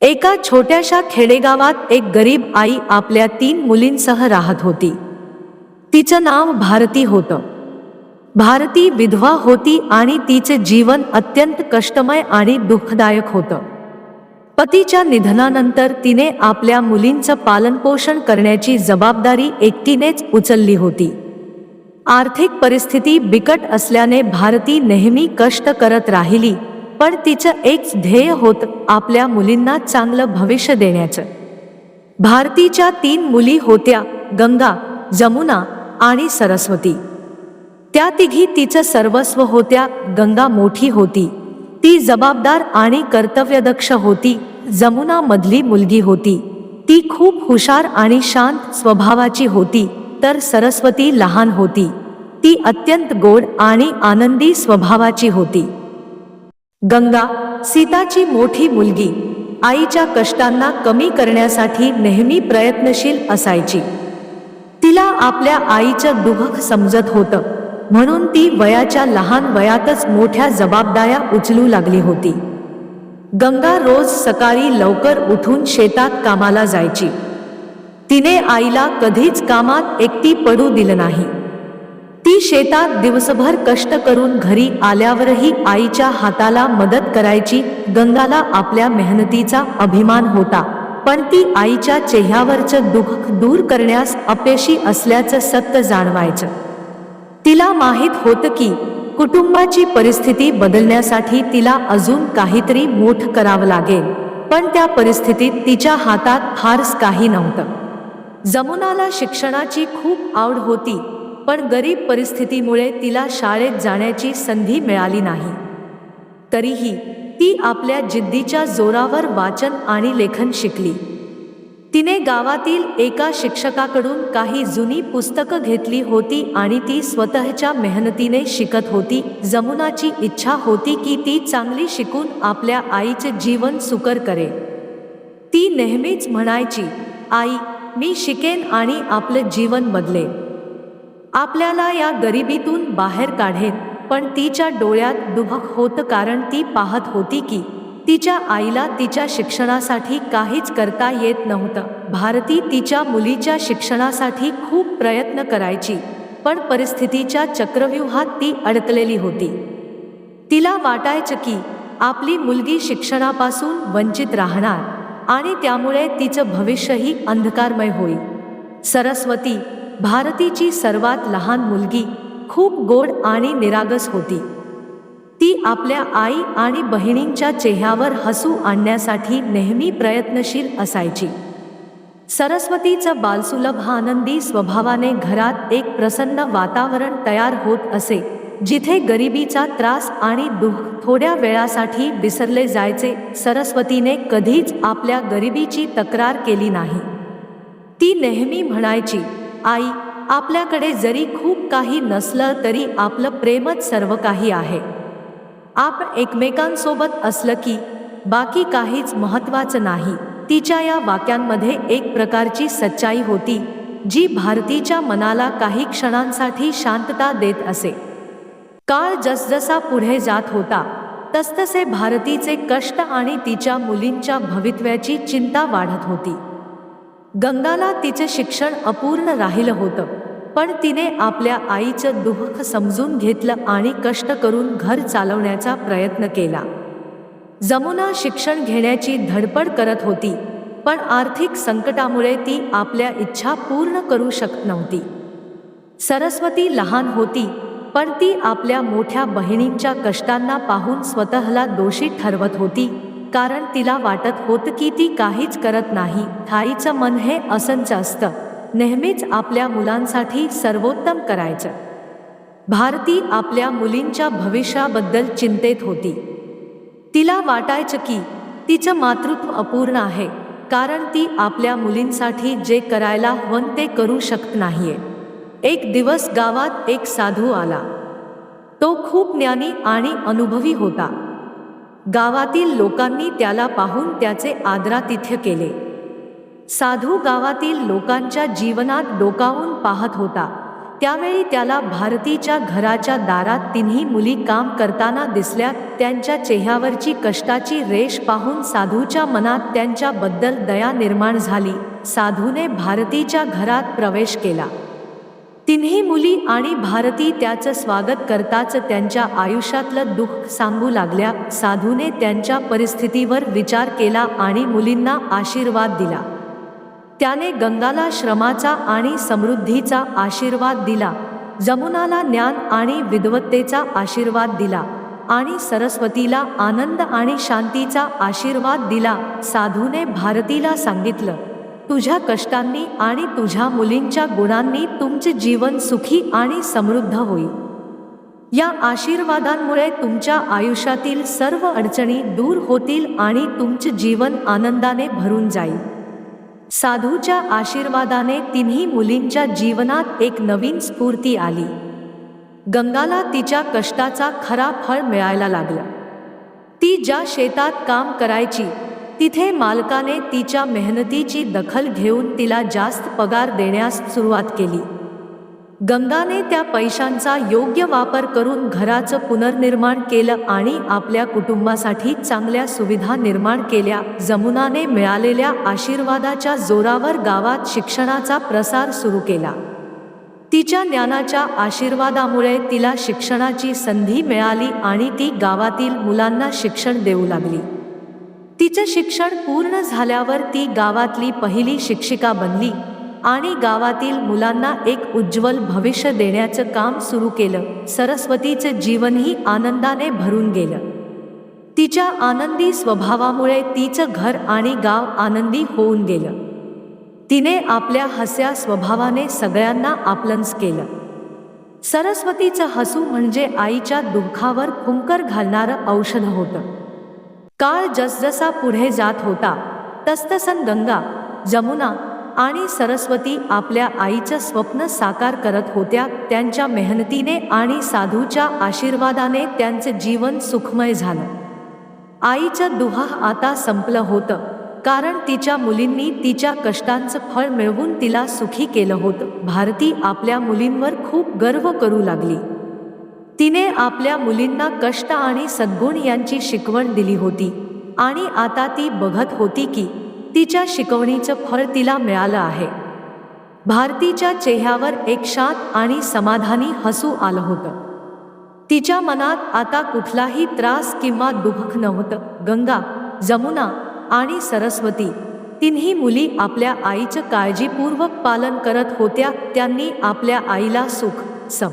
एका छोट्याशा खेडेगावात एक गरीब आई आपल्या तीन मुलींसह राहत होती. तिचं नाव भारती होतं. भारती विधवा होती आणि तिचे जीवन अत्यंत कष्टमय आणि दुःखदायक होतं. पतीच्या निधनानंतर तिने आपल्या मुलींचं पालनपोषण करण्याची जबाबदारी एकटीनेच उचलली होती. आर्थिक परिस्थिती बिकट असल्याने भारती नेहमी कष्ट करत राहिली पण तिचं एक ध्येय होत आपल्या मुलींना चांगलं भविष्य देण्याचं. भारतीच्या तीन मुली होत्या गंगा जमुना आणि सरस्वती. त्या तिघी तिचं सर्वस्व होत्या गंगा मोठी होती. ती जबाबदार आणि कर्तव्यदक्ष होती जमुना मधली मुलगी होती. ती खूप हुशार आणि शांत स्वभावाची होती तर सरस्वती लहान होती. ती अत्यंत गोड आणि आनंदी स्वभावाची होती. गंगा सीताची मोठी मुलगी आईच्या कष्टांना कमी करण्यासाठी नेहमी प्रयत्नशील असायची. तिला आपल्या आईचं दुःख समजत होतं म्हणून ती वयाच्या लहान वयातच मोठ्या जबाबदाऱ्या उचलू लागली होती. गंगा रोज सकाळी लवकर उठून शेतात कामाला जायची. तिने आईला कधीच कामात एकटी पडू दिलं नाही. ती शेतात दिवसभर कष्ट करून घरी आल्यावरही आईच्या हाताला मदत करायची गंगाला आपल्या मेहनतीचा अभिमान होता. पण ती आईच्या चेहऱ्यावरचं दुःख दूर करण्यास अपयशी असल्याचं सत्य जाणवायचं. तिला माहीत होतं की कुटुंबाची परिस्थिती बदलण्यासाठी तिला अजून काहीतरी मोठ करावं लागेल. पण त्या परिस्थितीत तिच्या हातात फारच काही नव्हतं. जमुनाला शिक्षणाची खूप आवड होती. पण गरीब परिस्थितीमुळे तिला शाळेत जाण्याची संधी मिळाली नाही. तरीही ती आपल्या जिद्दीच्या जोरावर वाचन आणि लेखन शिकली. तिने गावातील एका शिक्षकाकडून काही जुनी पुस्तकं घेतली होती आणि ती स्वतःच्या मेहनतीने शिकत होती. जमुनाची इच्छा होती की ती चांगली शिकून आपल्या आईचे जीवन सुकर करे. ती नेहमीच म्हणायची आई मी शिकेन आणि आपलं जीवन बदलेन. आपल्याला या गरिबीतून बाहेर काढेन. पण तिच्या डोळ्यात दुभक होतं कारण ती पाहत होती की तिच्या आईला तिच्या शिक्षणासाठी काहीच करता येत नव्हतं. भारती तिच्या मुलीच्या शिक्षणासाठी खूप प्रयत्न करायची पण परिस्थितीच्या चक्रव्यूहात ती अडकलेली होती. तिला वाटायचं की आपली मुलगी शिक्षणापासून वंचित राहणार आणि त्यामुळे तिचं भविष्यही अंधकारमय होईल. सरस्वती भारतीची सर्वात लहान मुलगी खूप गोड आणि निरागस होती. ती आपल्या आई आणि बहिणींच्या चेहऱ्यावर हसू आणण्यासाठी नेहमी प्रयत्नशील असायची. सरस्वतीचं बालसुलभ आनंदी स्वभावाने घरात एक प्रसन्न वातावरण तयार होत असे जिथे गरिबीचा त्रास आणि दुःख थोड्या वेळासाठी विसरले जायचे सरस्वतीने कधीच आपल्या गरिबीची तक्रार केली नाही. ती नेहमी म्हणायची आई आपल्याकडे जरी खूप काही नसलं तरी आपलं प्रेमच सर्व काही आहे. आपण एकमेकांसोबत असलं की बाकी काहीच महत्त्वाचं नाही. तिच्या या वाक्यांमध्ये एक प्रकारची सच्चाई होती जी भारतीच्या मनाला काही क्षणांसाठी शांतता देत असे. काळ जसजसा पुढे जात होता तसतसे भारतीचे कष्ट आणि तिच्या मुलींच्या भवितव्याची चिंता वाढत होती. गंगाला तिचे शिक्षण अपूर्ण राहिलं होतं पण तिने आपल्या आईचं दुःख समजून घेतलं आणि कष्ट करून घर चालवण्याचा प्रयत्न केला. जमुना शिक्षण घेण्याची धडपड करत होती पण आर्थिक संकटामुळे ती आपल्या इच्छा पूर्ण करू शकत नव्हती. सरस्वती लहान होती पण ती आपल्या मोठ्या बहिणींच्या कष्टांना पाहून स्वतःला दोषी ठरवत होती. कारण तिला वाटत होतं की ती काहीच करत नाही. थाईचं मन हे असंच असतं. नेहमीच आपल्या मुलांसाठी सर्वोत्तम करायचं. भारती आपल्या मुलींच्या भविष्याबद्दल चिंतेत होती. तिला वाटायचं की तिचं मातृत्व अपूर्ण आहे कारण ती आपल्या मुलींसाठी जे करायला हवं ते करू शकत नाहीये. एक दिवस गावात एक साधू आला. तो खूप ज्ञानी आणि अनुभवी होता. गावातील लोकांनी त्याला पाहून त्याचे आदरातिथ्य केले. साधू गावातील लोकांच्या जीवनात डोकावून पाहत होता. त्यावेळी त्याला भारतीच्या घराच्या दारात तिन्ही मुली काम करताना दिसल्या त्यांच्या चेहऱ्यावरची कष्टाची रेष पाहून साधूच्या मनात त्यांच्याबद्दल दया निर्माण झाली. साधूने भारतीच्या घरात प्रवेश केला. तिन्ही मुली आणि भारती त्याचं स्वागत करताच त्यांच्या आयुष्यातलं दुःख सांगू लागल्या. साधूने त्यांच्या परिस्थितीवर विचार केला आणि मुलींना आशीर्वाद दिला. त्याने गंगाला श्रमाचा आणि समृद्धीचा आशीर्वाद दिला. जमुनाला ज्ञान आणि विद्वत्तेचा आशीर्वाद दिला आणि सरस्वतीला आनंद आणि शांतीचा आशीर्वाद दिला. साधूने भारतीला सांगितलं तुझ्या कष्टांनी आणि तुझ्या मुलींच्या गुणांनी तुमचे जीवन सुखी आणि समृद्ध होईल. या आशीर्वादांमुळे तुमच्या आयुष्यातील सर्व अडचणी दूर होतील आणि तुमचे जीवन आनंदाने भरून जाईल. साधूच्या आशीर्वादाने तिन्ही मुलींच्या जीवनात एक नवीन स्फूर्ती आली. गंगाला तिच्या कष्टाचा खरा फळ मिळायला लागला. ती ज्या शेतात काम करायची तिथे मालकाने तिच्या मेहनतीची दखल घेऊन तिला जास्त पगार देण्यास सुरुवात केली. गंगाने त्या पैशांचा योग्य वापर करून घराचं पुनर्निर्माण केलं आणि आपल्या कुटुंबासाठी चांगल्या सुविधा निर्माण केल्या. जमुनाने मिळालेल्या आशीर्वादाच्या जोरावर गावात शिक्षणाचा प्रसार सुरू केला. तिच्या ज्ञानाच्या आशीर्वादामुळे तिला शिक्षणाची संधी मिळाली आणि ती गावातील मुलांना शिक्षण देऊ लागली. तिचं शिक्षण पूर्ण झाल्यावर ती गावातली पहिली शिक्षिका बनली आणि गावातील मुलांना एक उज्ज्वल भविष्य देण्याचं काम सुरू केलं. सरस्वतीचं जीवनही आनंदाने भरून गेलं. तिच्या आनंदी स्वभावामुळे तिचं घर आणि गाव आनंदी होऊन गेलं. तिने आपल्या हस्या स्वभावाने सगळ्यांना आपलंच केलं. सरस्वतीचं हसू म्हणजे आईच्या दुःखावर फुंकर घालणारं औषध होतं. काळ जसजसा पुढे जात होता तसतसन गंगा जमुना आणि सरस्वती आपल्या आईचं स्वप्न साकार करत होत्या त्यांच्या मेहनतीने आणि साधूच्या आशीर्वादाने त्यांचं जीवन सुखमय झालं. आईचं दुहा आता संपलं होतं कारण तिच्या मुलींनी तिच्या कष्टांचं फळ मिळवून तिला सुखी केलं होतं. भारती आपल्या मुलींवर खूप गर्व करू लागली. तिने आपल्या मुलींना कष्ट आणि सद्गुण यांची शिकवण दिली होती. आणि आता ती बघत होती की तिच्या शिकवणीचं फळ तिला मिळालं आहे. भारतीच्या चेहऱ्यावर एक शांत आणि समाधानी हसू आलं होतं. तिच्या मनात आता कुठलाही त्रास किंवा दुःख नव्हतं. गंगा जमुना आणि सरस्वती तिन्ही मुली आपल्या आईचं काळजीपूर्वक पालन करत होत्या. त्यांनी आपल्या आईला सुख सम